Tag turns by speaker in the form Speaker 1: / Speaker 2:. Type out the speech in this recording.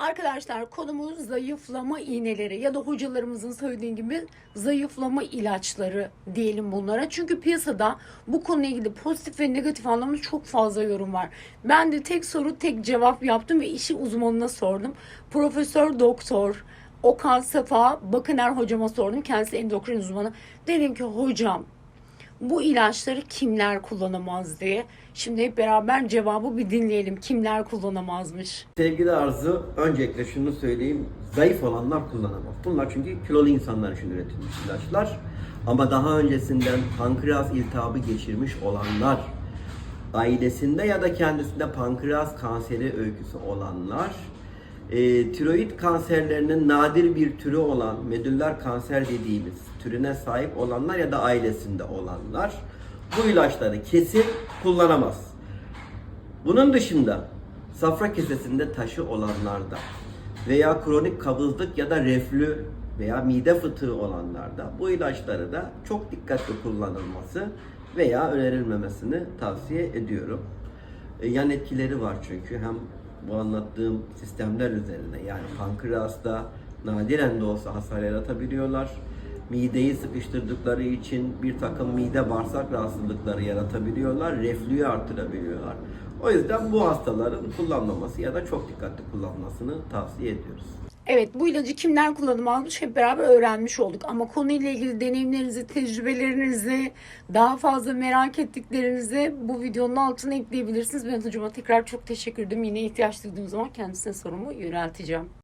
Speaker 1: Arkadaşlar konumuz zayıflama iğneleri ya da hocalarımızın söylediği gibi zayıflama ilaçları diyelim bunlara. Çünkü piyasada bu konuyla ilgili pozitif ve negatif anlamda çok fazla yorum var. Ben de tek soru tek cevap yaptım ve işi uzmanına sordum. Profesör Doktor Okan Safa Bakıner hocama sordum. Kendisi endokrin uzmanı. Dedim ki hocam bu ilaçları kimler kullanamaz diye. Şimdi hep beraber cevabı bir dinleyelim. Kimler kullanamazmış?
Speaker 2: Sevgili Arzu, öncelikle şunu söyleyeyim. Zayıf olanlar kullanamaz. Bunlar çünkü kilolu insanlar için üretilmiş ilaçlar. Ama daha öncesinden pankreas iltihabı geçirmiş olanlar, ailesinde ya da kendisinde pankreas kanseri öyküsü olanlar, e, tiroid kanserlerinin nadir bir türü olan medüller kanser dediğimiz türüne sahip olanlar ya da ailesinde olanlar bu ilaçları kesin kullanamaz. Bunun dışında safra kesesinde taşı olanlarda veya kronik kabızlık ya da reflü veya mide fıtığı olanlarda bu ilaçları da çok dikkatli kullanılması veya önerilmemesini tavsiye ediyorum. E, Yan etkileri var çünkü hem bu anlattığım sistemler üzerine yani pankreasta nadiren de olsa hasar yaratabiliyorlar. Mideyi sıkıştırdıkları için bir takım mide bağırsak rahatsızlıkları yaratabiliyorlar. Reflüyü artırabiliyorlar. O yüzden bu hastaların kullanmaması ya da çok dikkatli kullanmasını tavsiye ediyoruz.
Speaker 1: Evet bu ilacı kimler kullanamazmış hep beraber öğrenmiş olduk. Ama konuyla ilgili deneyimlerinizi, tecrübelerinizi, daha fazla merak ettiklerinizi bu videonun altına ekleyebilirsiniz. Ben hocama tekrar çok teşekkür ederim. Yine ihtiyaç duyduğum zaman kendisine sorumu yönelteceğim.